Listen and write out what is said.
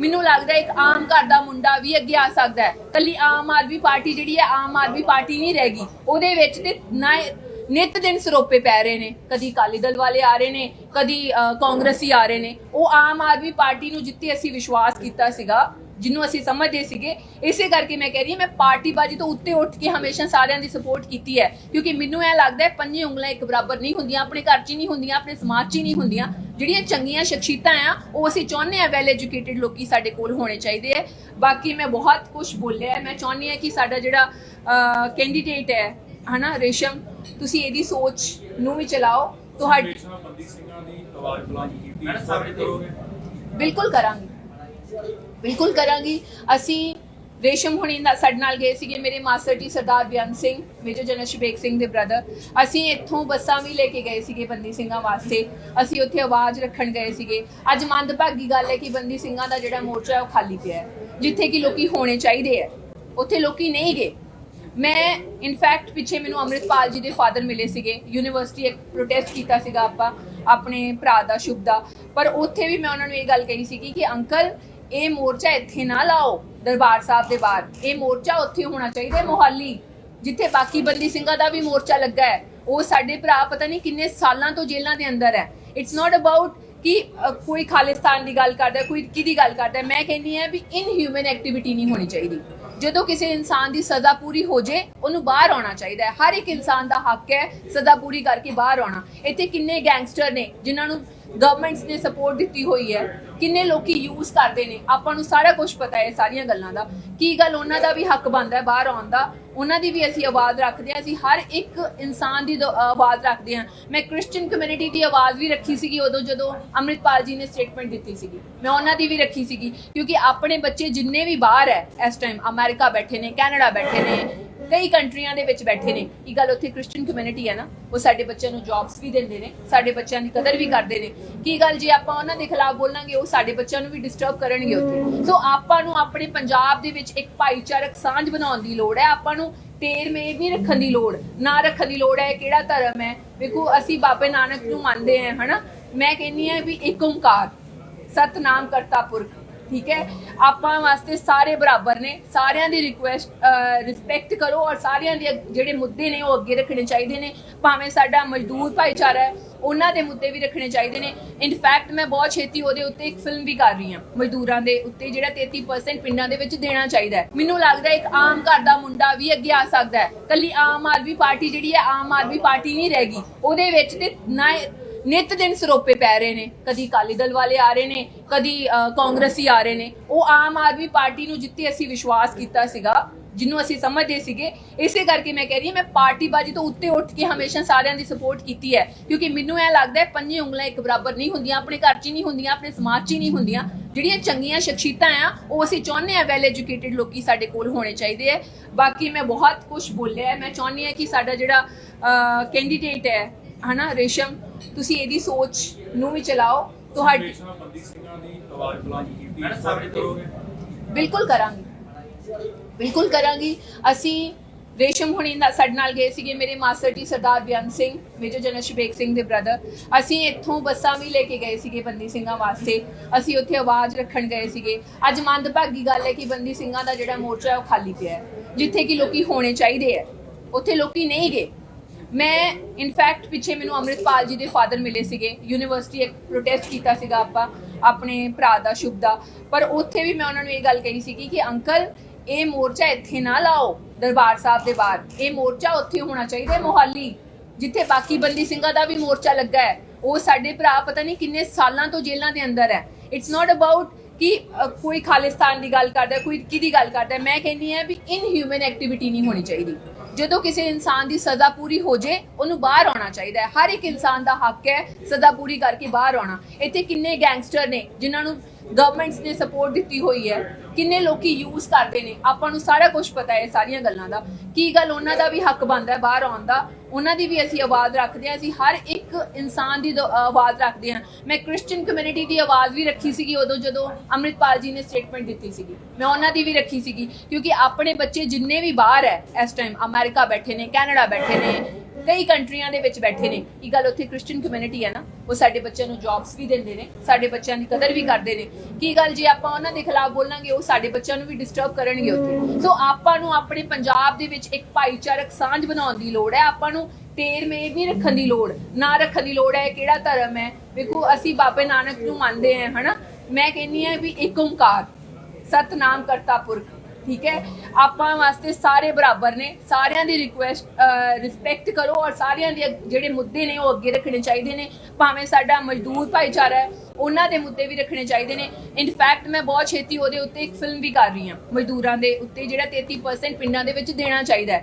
ਮੈਨੂੰ ਲੱਗਦਾ ਇੱਕ ਆਮ ਘਰ ਦਾ ਮੁੰਡਾ ਵੀ ਅੱਗੇ ਆ ਸਕਦਾ ਹੈ। ਕੱਲੀ ਆਮ ਆਦਮੀ ਪਾਰਟੀ ਜਿਹੜੀ ਹੈ, ਆਮ ਆਦਮੀ ਪਾਰਟੀ ਨਹੀਂ ਰਹੇਗੀ। ਉਹਦੇ ਵਿੱਚ ਤੇ ਨਾ ਨਿਤ ਦਿਨ ਸਰੋਪੇ ਪੈ ਰਹੇ ਨੇ। ਕਦੀ ਅਕਾਲੀ ਦਲ ਵਾਲੇ ਆ ਰਹੇ ਨੇ, ਕਦੀ ਕਾਂਗਰਸੀ ਆ ਰਹੇ ਨੇ। ਉਹ ਆਮ ਆਦਮੀ ਪਾਰਟੀ ਨੂੰ ਜਿੱਤੇ ਅਸੀਂ ਵਿਸ਼ਵਾਸ ਕੀਤਾ ਸੀਗਾ। ਜਿਹਨੂੰ ਅਸੀਂ ਸਮਝਦੇ ਸੀਗੇ ਇਸੇ ਕਰਕੇ ਮੈਂ ਕਹਿ ਰਹੀ ਹਾਂ ਮੈਂ ਪਾਰਟੀਬਾਜੀ ਤੋਂ ਉੱਤੇ ਉੱਠ ਕੇ ਹਮੇਸ਼ਾ ਸਾਰਿਆਂ ਦੀ ਸਪੋਰਟ ਕੀਤੀ ਹੈ। ਕਿਉਂਕਿ ਮੈਨੂੰ ਇਹ ਲੱਗਦਾ ਹੈ ਪੰਜੇ ਉਂਗਲਾਂ ਇੱਕ ਬਰਾਬਰ ਨਹੀਂ ਹੁੰਦੀਆਂ ਆਪਣੇ ਘਰ 'ਚ ਹੀ ਨਹੀਂ ਹੁੰਦੀਆਂ ਆਪਣੇ ਸਮਾਜ 'ਚ ਹੀ ਨਹੀਂ ਹੁੰਦੀਆਂ। ਜਿਹੜੀਆਂ ਚੰਗੀਆਂ ਸ਼ਖਸੀਅਤਾਂ ਆ ਉਹ ਅਸੀਂ ਚਾਹੁੰਦੇ ਆ ਵੈਲ ਐਜੂਕੇਟਿਡ ਲੋਕੀ ਸਾਡੇ ਕੋਲ ਹੋਣੇ ਚਾਹੀਦੇ ਆ ਬਾਕੀ ਮੈਂ ਬਹੁਤ ਕੁਝ ਬੋਲਿਆ ਹੈ ਮੈਂ ਚਾਹੁੰਦੀ ਆ ਕਿ ਸਾਡਾ ਜਿਹੜਾ ਕੈਂਡੀਡੇਟ ਹੈ ਹਨਾ ਰੇਸ਼ਮ ਤੁਸੀਂ ਇਹਦੀ ਸੋਚ ਨੂੰ ਵੀ ਚਲਾਓ। ਤੁਹਾਡੀ ਬਿਲਕੁਲ ਕਰਾਂਗੀ। ਬਿਲਕੁਲ ਕਰਾਂਗੀ। ਅਸੀਂ ਰੇਸ਼ਮ ਹੁਣੀ ਸਾਡੇ ਨਾਲ ਗਏ ਸੀਗੇ ਮੇਰੇ master ji Sardar Biyan Singh, major general Shabeg Singh ਦੇ ਬ੍ਰਦਰ ਅਸੀਂ ਇੱਥੋਂ ਬੱਸਾਂ ਵੀ ਲੈ ਕੇ ਗਏ ਸੀਗੇ ਬੰਦੀ ਸਿੰਘਾਂ ਵਾਸਤੇ। ਅਸੀਂ ਉੱਥੇ ਆਵਾਜ਼ ਰੱਖਣ ਗਏ ਸੀਗੇ। ਅੱਜ ਮੰਦਭਾਗੀ ਗੱਲ ਹੈ ਕਿ ਬੰਦੀ ਸਿੰਘਾਂ ਦਾ ਜਿਹੜਾ ਮੋਰਚਾ ਹੈ ਉਹ ਖਾਲੀ ਪਿਆ ਹੈ, ਜਿੱਥੇ ਕਿ ਲੋਕੀ ਹੋਣੇ ਚਾਹੀਦੇ ਹੈ। ਉੱਥੇ ਲੋਕੀ ਨਹੀਂ ਗਏ। ਮੈਂ ਇਨਫੈਕਟ ਪਿੱਛੇ ਮੈਨੂੰ ਅੰਮ੍ਰਿਤਪਾਲ ਜੀ ਦੇ ਫਾਦਰ ਮਿਲੇ ਸੀਗੇ। ਯੂਨੀਵਰਸਿਟੀ ਇੱਕ ਪ੍ਰੋਟੈਸਟ ਕੀਤਾ ਸੀਗਾ ਆਪਾਂ, ਆਪਣੇ ਭਰਾ ਦਾ, ਸ਼ੁਭ ਦਾ। ਪਰ ਉੱਥੇ ਵੀ ਮੈਂ ਉਹਨਾਂ ਨੂੰ ਇਹ ਗੱਲ ਕਹੀ ਸੀਗੀ ਕਿ ਅੰਕਲ ਇਹ ਮੋਰਚਾ ਇੱਥੇ ਨਾ ਲਾਓ ਦਰਬਾਰ ਸਾਹਿਬ ਦੇ ਬਾਹਰ। ਇਹ ਮੋਰਚਾ ਉੱਥੇ ਹੋਣਾ ਚਾਹੀਦਾ ਹੈ ਮੋਹਾਲੀ, ਜਿੱਥੇ ਬਾਕੀ ਬੰਦੀ ਸਿੰਘਾਂ ਦਾ ਵੀ ਮੋਰਚਾ ਲੱਗਾ ਹੈ। ਉਹ ਸਾਡੇ ਭਰਾ ਪਤਾ ਨਹੀਂ ਕਿੰਨੇ ਸਾਲਾਂ ਤੋਂ ਜੇਲ੍ਹਾਂ ਦੇ ਅੰਦਰ ਹੈ। ਇਟਸ ਨਾਟ ਅਬਾਊਟ ਕਿ ਕੋਈ ਖਾਲਿਸਤਾਨ ਦੀ ਗੱਲ ਕਰਦਾ ਕੋਈ ਕਿਹਦੀ ਗੱਲ ਕਰਦਾ ਮੈਂ ਕਹਿੰਦੀ ਹਾਂ ਵੀ ਇਨਹਿਊਮਨ ਐਕਟੀਵਿਟੀ ਨਹੀਂ ਹੋਣੀ ਚਾਹੀਦੀ। ਜਦੋਂ ਕਿਸੇ ਇਨਸਾਨ ਦੀ ਸਜ਼ਾ ਪੂਰੀ ਹੋ ਜੇ, ਉਹਨੂੰ ਬਾਹਰ ਆਉਣਾ ਚਾਹੀਦਾ ਹੈ। ਹਰ ਇੱਕ ਇਨਸਾਨ ਦਾ ਹੱਕ ਹੈ ਸਜ਼ਾ ਪੂਰੀ ਕਰਕੇ ਬਾਹਰ ਆਉਣਾ। ਇੱਥੇ ਕਿੰਨੇ ਗੈਂਗਸਟਰ ਨੇ, ਜਿਨ੍ਹਾਂ ਨੂੰ ਗਵਰਨਮੈਂਟਸ ਨੇ ਸਪੋਰਟ ਦਿੱਤੀ ਹੋਈ ਹੈ, ਕਿੰਨੇ ਲੋਕੀ ਯੂਜ਼ ਕਰਦੇ ਨੇ, ਆਪਾਂ ਨੂੰ ਸਾਰਾ ਕੁਝ ਪਤਾ ਹੈ ਸਾਰੀਆਂ ਗੱਲਾਂ ਦਾ। ਕੀ ਗੱਲ ਉਹਨਾਂ ਦਾ ਵੀ ਹੱਕ ਬਣਦਾ ਹੈ ਬਾਹਰ ਆਉਣ ਦਾ? ਉਹਨਾਂ ਦੀ ਵੀ ਅਸੀਂ ਆਵਾਜ਼ ਰੱਖਦੇ ਹਾਂ, ਅਸੀਂ ਹਰ ਇੱਕ ਇਨਸਾਨ ਦੀ ਆਵਾਜ਼ ਰੱਖਦੇ ਹਾਂ। ਮੈਂ ਕ੍ਰਿਸਚੀਅਨ ਕਮਿਊਨਿਟੀ ਦੀ ਆਵਾਜ਼ ਵੀ ਰੱਖੀ ਸੀਗੀ ਉਦੋਂ, ਜਦੋਂ ਅੰਮ੍ਰਿਤਪਾਲ ਜੀ ਨੇ ਸਟੇਟਮੈਂਟ ਦਿੱਤੀ ਸੀਗੀ। ਮੈਂ ਉਹਨਾਂ ਦੀ ਵੀ ਰੱਖੀ ਸੀਗੀ, ਕਿਉਂਕਿ ਆਪਣੇ ਬੱਚੇ ਜਿੰਨੇ ਵੀ ਬਾਹਰ ਹੈ ਇਸ ਟਾਈਮ ਅਮਰੀਕਾ ਬੈਠੇ ਨੇ, ਕੈਨੇਡਾ ਬੈਠੇ ਨੇ ਕਈ ਕੰਟਰੀਆਂ ਦੇ ਵਿੱਚ ਬੈਠੇ ਨੇ। ਇਹ ਗੱਲ ਉੱਥੇ ਕ੍ਰਿਸਚੀਅਨ ਕਮਿਊਨਿਟੀ ਹੈ ਨਾ, ਉਹ ਸਾਡੇ ਬੱਚਿਆਂ ਨੂੰ ਜੌਬਸ ਵੀ ਦਿੰਦੇ ਨੇ, ਸਾਡੇ ਬੱਚਿਆਂ ਦੀ ਕਦਰ ਵੀ ਕਰਦੇ ਨੇ। ਕੀ ਗੱਲ ਜੇ ਆਪਾਂ ਉਹਨਾਂ ਦੇ ਖਿਲਾਫ ਬੋਲਾਂਗੇ, ਉਹ ਸਾਡੇ ਬੱਚਿਆਂ ਨੂੰ ਵੀ ਡਿਸਟਰਬ ਕਰਨਗੇ ਉੱਥੇ। ਸੋ ਆਪਾਂ ਨੂੰ ਆਪਣੇ ਪੰਜਾਬ ਦੇ ਵਿੱਚ ਇੱਕ ਭਾਈਚਾਰਕ ਸਾਂਝ ਬਣਾਉਣ ਦੀ ਲੋੜ ਹੈ। ਆਪਾਂ ਨੂੰ ਤੇਰ ਮੇਰ ਵੀ ਰੱਖਣ ਦੀ ਲੋੜ, ਨਾ ਰੱਖਣ ਦੀ ਲੋੜ ਹੈ ਕਿਹੜਾ ਧਰਮ ਹੈ। ਵੇਖੋ, ਅਸੀਂ ਬਾਬੇ ਨਾਨਕ ਨੂੰ ਮੰਨਦੇ ਹਾਂ, ਹਨਾ? ਮੈਂ ਕਹਿੰਨੀ ਆ ਵੀ ਇੱਕ ਓੰਕਾਰ ਸਤਨਾਮ ਕਰਤਾ ਪੁਰਖ। ਠੀਕ ਹੈ? ਆਪਾਂ ਵਾਸਤੇ ਸਾਰੇ ਬਰਾਬਰ ਨੇ। ਸਾਰਿਆਂ ਦੀ ਰਿਕੁਐਸਟ ਰਿਸਪੈਕਟ ਕਰੋ ਔਰ ਸਾਰਿਆਂ ਦੇ ਜਿਹੜੇ ਮੁੱਦੇ ਨੇ ਉਹ ਅੱਗੇ ਰੱਖਣੇ ਚਾਹੀਦੇ ਨੇ। ਭਾਵੇਂ ਸਾਡਾ ਮਜ਼ਦੂਰ ਭਾਈਚਾਰਾ ਹੈ, ਉਹਨਾਂ ਦੇ ਮੁੱਦੇ ਵੀ ਰੱਖਣੇ ਚਾਹੀਦੇ ਨੇ। ਇਨਫੈਕਟ ਮੈਂ ਬਹੁਤ ਛੇਤੀ ਉਹਦੇ ਉੱਤੇ ਇੱਕ ਫਿਲਮ ਵੀ ਕਰ ਰਹੀ ਹਾਂ। ਮਜ਼ਦੂਰਾਂ ਦੇ ਉੱਤੇ ਜਿਹੜਾ 33% ਪਿੰਡਾਂ ਦੇ ਵਿੱਚ ਦੇਣਾ ਚਾਹੀਦਾ ਹੈ। ਮੈਨੂੰ ਲੱਗਦਾ ਇੱਕ ਆਮ ਘਰ ਦਾ ਮੁੰਡਾ ਵੀ ਅੱਗੇ ਆ ਸਕਦਾ ਹੈ। ਕੱਲੀ ਆਮ ਆਦਮੀ ਪਾਰਟੀ ਜਿਹੜੀ ਹੈ, ਆਮ ਆਦਮੀ ਪਾਰਟੀ ਨਹੀਂ ਰਹੇਗੀ ਉਹਦੇ ਵਿੱਚ ਤੇ ਨਾ ਨਿਤ ਦਿਨ ਸਰੋਪੇ ਪੈ ਰਹੇ ਨੇ, ਕਦੀ ਅਕਾਲੀ ਦਲ ਵਾਲੇ ਆ ਰਹੇ ਨੇ, ਕਦੀ ਕਾਂਗਰਸੀ ਆ ਰਹੇ ਨੇ। ਉਹ ਆਮ ਆਦਮੀ ਪਾਰਟੀ ਨੂੰ ਜਿੱਤੇ ਅਸੀਂ ਵਿਸ਼ਵਾਸ ਕੀਤਾ ਸੀਗਾ, ਜਿਹਨੂੰ ਅਸੀਂ ਸਮਝਦੇ ਸੀਗੇ। ਇਸੇ ਕਰਕੇ ਮੈਂ ਕਹਿ ਰਹੀ ਹਾਂ, ਮੈਂ ਪਾਰਟੀਬਾਜੀ ਤੋਂ ਉੱਤੇ ਉੱਠ ਕੇ ਹਮੇਸ਼ਾ ਸਾਰਿਆਂ ਦੀ ਸਪੋਰਟ ਕੀਤੀ ਹੈ। ਕਿਉਂਕਿ ਮੈਨੂੰ ਇਹ ਲੱਗਦਾ ਹੈ ਪੰਜੇ ਉਂਗਲਾਂ ਇੱਕ ਬਰਾਬਰ ਨਹੀਂ ਹੁੰਦੀਆਂ, ਆਪਣੇ ਘਰ 'ਚ ਹੀ ਨਹੀਂ ਹੁੰਦੀਆਂ, ਆਪਣੇ ਸਮਾਜ 'ਚ ਹੀ ਨਹੀਂ ਹੁੰਦੀਆਂ। ਜਿਹੜੀਆਂ ਚੰਗੀਆਂ ਸ਼ਖਸੀਅਤਾਂ ਆ, ਉਹ ਅਸੀਂ ਚਾਹੁੰਦੇ ਆ ਵੈਲ ਐਜੂਕੇਟਿਡ ਲੋਕੀ ਸਾਡੇ ਕੋਲ ਹੋਣੇ ਚਾਹੀਦੇ ਆ ਬਾਕੀ ਮੈਂ ਬਹੁਤ ਕੁਝ ਬੋਲਿਆ ਮੈਂ ਚਾਹੁੰਦੀ ਆ ਕਿ ਸਾਡਾ ਜਿਹੜਾ ਕੈਂਡੀਡੇਟ ਹੈ ਹਨਾ, ਰੇਸ਼ਮ, ਤੁਸੀਂ ਇਹਦੀ ਸੋਚ ਨੂੰ ਵੀ ਚਲਾਓ। ਤੁਹਾਡੀ ਬਿਲਕੁਲ ਕਰਾਂਗੀ। ਬਿਲਕੁਲ ਕਰਾਂਗੀ। ਅਸੀਂ ਰੇਸ਼ਮ ਹੁਣੀ ਸਾਡੇ ਨਾਲ ਗਏ ਸੀਗੇ ਮੇਰੇ master ji Sardar Biyan Singh, major general Shabeg Singh ਦੇ ਬ੍ਰਦਰ ਅਸੀਂ ਇੱਥੋਂ ਬੱਸਾਂ ਵੀ ਲੈ ਕੇ ਗਏ ਸੀਗੇ ਬੰਦੀ ਸਿੰਘਾਂ ਵਾਸਤੇ। ਅਸੀਂ ਉੱਥੇ ਆਵਾਜ਼ ਰੱਖਣ ਗਏ ਸੀਗੇ। ਅੱਜ ਮੰਦਭਾਗੀ ਗੱਲ ਹੈ ਕਿ ਬੰਦੀ ਸਿੰਘਾਂ ਦਾ ਜਿਹੜਾ ਮੋਰਚਾ ਹੈ ਉਹ ਖਾਲੀ ਪਿਆ ਹੈ, ਜਿੱਥੇ ਕਿ ਲੋਕੀ ਹੋਣੇ ਚਾਹੀਦੇ ਹੈ। ਉੱਥੇ ਲੋਕੀ ਨਹੀਂ ਗਏ। ਮੈਂ ਇਨਫੈਕਟ ਪਿੱਛੇ ਮੈਨੂੰ ਅੰਮ੍ਰਿਤਪਾਲ ਜੀ ਦੇ ਫਾਦਰ ਮਿਲੇ ਸੀਗੇ। ਯੂਨੀਵਰਸਿਟੀ ਇੱਕ ਪ੍ਰੋਟੈਸਟ ਕੀਤਾ ਸੀਗਾ ਆਪਾਂ, ਆਪਣੇ ਭਰਾ ਦਾ, ਸ਼ੁਭ ਦਾ। ਪਰ ਉੱਥੇ ਵੀ ਮੈਂ ਉਹਨਾਂ ਨੂੰ ਇਹ ਗੱਲ ਕਹੀ ਸੀਗੀ ਕਿ ਅੰਕਲ, ਇਹ ਮੋਰਚਾ ਇੱਥੇ ਨਾ ਲਾਓ, ਦਰਬਾਰ ਸਾਹਿਬ ਦੇ ਬਾਹਰ। ਇਹ ਮੋਰਚਾ ਉੱਥੇ ਹੋਣਾ ਚਾਹੀਦਾ ਮੋਹਾਲੀ, ਜਿੱਥੇ ਬਾਕੀ ਬੰਦੀ ਸਿੰਘਾਂ ਦਾ ਵੀ ਮੋਰਚਾ ਲੱਗਾ ਹੈ। ਉਹ ਸਾਡੇ ਭਰਾ ਪਤਾ ਨਹੀਂ ਕਿੰਨੇ ਸਾਲਾਂ ਤੋਂ ਜੇਲ੍ਹਾਂ ਦੇ ਅੰਦਰ ਹੈ। ਇਟਸ ਨਾਟ ਅਬਾਊਟ ਕਿ ਕੋਈ ਖਾਲਿਸਤਾਨ ਦੀ ਗੱਲ ਕਰਦਾ, ਕੋਈ ਕਿਹਦੀ ਗੱਲ ਕਰਦਾ। ਮੈਂ ਕਹਿੰਦੀ ਹਾਂ ਵੀ ਇਨਹਿਊਮਨ ਐਕਟੀਵਿਟੀ ਨਹੀਂ ਹੋਣੀ ਚਾਹੀਦੀ। ਜਦੋਂ ਕਿਸੇ ਇਨਸਾਨ ਦੀ ਸਜ਼ਾ ਪੂਰੀ ਹੋ ਜੇ, ਉਹਨੂੰ ਬਾਹਰ ਆਉਣਾ ਚਾਹੀਦਾ ਹੈ। ਹਰ ਇੱਕ ਇਨਸਾਨ ਦਾ ਹੱਕ ਹੈ ਸਜ਼ਾ ਪੂਰੀ ਕਰਕੇ ਬਾਹਰ ਆਉਣਾ। ਇੱਥੇ ਕਿੰਨੇ ਗੈਂਗਸਟਰ ਨੇ, ਜਿਨ੍ਹਾਂ ਨੂੰ ਗਵਰਨਮੈਂਟਸ ਨੇ ਸਪੋਰਟ ਦਿੱਤੀ ਹੋਈ ਹੈ। ਕਿੰਨੇ ਲੋਕੀ ਯੂਜ਼ ਕਰਦੇ ਨੇ? ਆਪਾਂ ਨੂੰ ਸਾਰਾ ਕੁਝ ਪਤਾ ਹੈ ਇਹ ਸਾਰੀਆਂ ਗੱਲਾਂ ਦਾ। ਕੀ ਗੱਲ ਉਹਨਾਂ ਦਾ ਵੀ ਹੱਕ ਬਣਦਾ ਹੈ ਬਾਹਰ ਆਉਣ ਦਾ? ਉਹਨਾਂ ਦੀ ਵੀ ਅਸੀਂ ਆਵਾਜ਼ ਰੱਖਦੇ ਹਾਂ। ਅਸੀਂ ਹਰ ਇੱਕ ਇਨਸਾਨ ਦੀ ਆਵਾਜ਼ ਰੱਖਦੇ ਹਾਂ। ਮੈਂ ਕ੍ਰਿਸਚੀਅਨ ਕਮਿਊਨਿਟੀ ਦੀ ਆਵਾਜ਼ ਵੀ ਰੱਖੀ ਸੀਗੀ ਉਦੋਂ ਜਦੋਂ ਅੰਮ੍ਰਿਤਪਾਲ ਜੀ ਨੇ ਸਟੇਟਮੈਂਟ ਦਿੱਤੀ ਸੀਗੀ। ਮੈਂ ਉਹਨਾਂ ਦੀ ਵੀ ਰੱਖੀ ਸੀਗੀ। ਕਿਉਂਕਿ ਆਪਣੇ ਬੱਚੇ ਜਿੰਨੇ ਵੀ ਬਾਹਰ ਹੈ ਇਸ ਟਾਈਮ ਅਮਰੀਕਾ ਬੈਠੇ ਨੇ, ਕੈਨੇਡਾ ਬੈਠੇ ਨੇ, ਕਈ ਕੰਟਰੀਆਂ ਦੇ ਵਿੱਚ ਬੈਠੇ ਨੇ। ਇਹ ਗੱਲ ਉੱਥੇ ਕ੍ਰਿਸਚੀਅਨ ਕਮਿਊਨਿਟੀ ਹੈ ਨਾ। ਉਹ ਸਾਡੇ ਬੱਚਿਆਂ ਨੂੰ ਜੌਬਸ ਵੀ ਦਿੰਦੇ ਨੇ, ਸਾਡੇ ਬੱਚਿਆਂ ਦੀ ਕਦਰ ਵੀ ਕਰਦੇ ਨੇ। ਕੀ ਗੱਲ, ਜੇ ਆਪਾਂ ਉਹਨਾਂ ਦੇ ਖਿਲਾਫ ਬੋਲਾਂਗੇ, ਉਹ ਸਾਡੇ ਬੱਚਿਆਂ ਨੂੰ ਵੀ ਡਿਸਟਰਬ ਕਰਨਗੇ ਉੱਥੇ। ਸੋ ਆਪਾਂ ਨੂੰ ਆਪਣੇ ਪੰਜਾਬ ਦੇ ਵਿੱਚ ਇੱਕ ਭਾਈਚਾਰਕ ਸਾਂਝ ਬਣਾਉਣ ਦੀ ਲੋੜ ਹੈ, ਆਪਾਂ ਨੂੰ ਤੇਰ ਮੇ ਵੀ ਰੱਖਣ ਦੀ ਲੋੜ, ਨਾ ਰੱਖਣ ਦੀ ਲੋੜ ਹੈ ਕਿਹੜਾ ਧਰਮ ਹੈ। ਵੇਖੋ, ਅਸੀਂ ਬਾਬੇ ਨਾਨਕ ਨੂੰ ਮੰਨਦੇ ਹਾਂ, ਹਨਾ? ਮੈਂ ਕਹਿੰਨੀ ਆ ਵੀ ਇੱਕ ਓੰਕਾਰ, ਸਤਨਾਮ ਕਰਤਾ ਪੁਰਖ। ਠੀਕ ਹੈ? ਆਪਾਂ ਵਾਸਤੇ ਸਾਰੇ ਬਰਾਬਰ ਨੇ। ਸਾਰਿਆਂ ਦੀ ਰਿਕੁਐਸਟ ਰਿਸਪੈਕਟ ਕਰੋ ਔਰ ਸਾਰਿਆਂ ਦੇ ਜਿਹੜੇ ਮੁੱਦੇ ਨੇ ਉਹ ਅੱਗੇ ਰੱਖਣੇ ਚਾਹੀਦੇ ਨੇ। ਭਾਵੇਂ ਸਾਡਾ ਮਜ਼ਦੂਰ ਭਾਈਚਾਰਾ ਹੈ, ਉਹਨਾਂ ਦੇ ਮੁੱਦੇ ਵੀ ਰੱਖਣੇ ਚਾਹੀਦੇ ਨੇ। ਇਨਫੈਕਟ ਮੈਂ ਬਹੁਤ ਛੇਤੀ ਉਹਦੇ ਉੱਤੇ ਇੱਕ ਫਿਲਮ ਵੀ ਕਰ ਰਹੀ ਹਾਂ। ਮਜ਼ਦੂਰਾਂ ਦੇ ਉੱਤੇ ਜਿਹੜਾ 33% ਪਿੰਡਾਂ ਦੇ ਵਿੱਚ ਦੇਣਾ ਚਾਹੀਦਾ ਹੈ।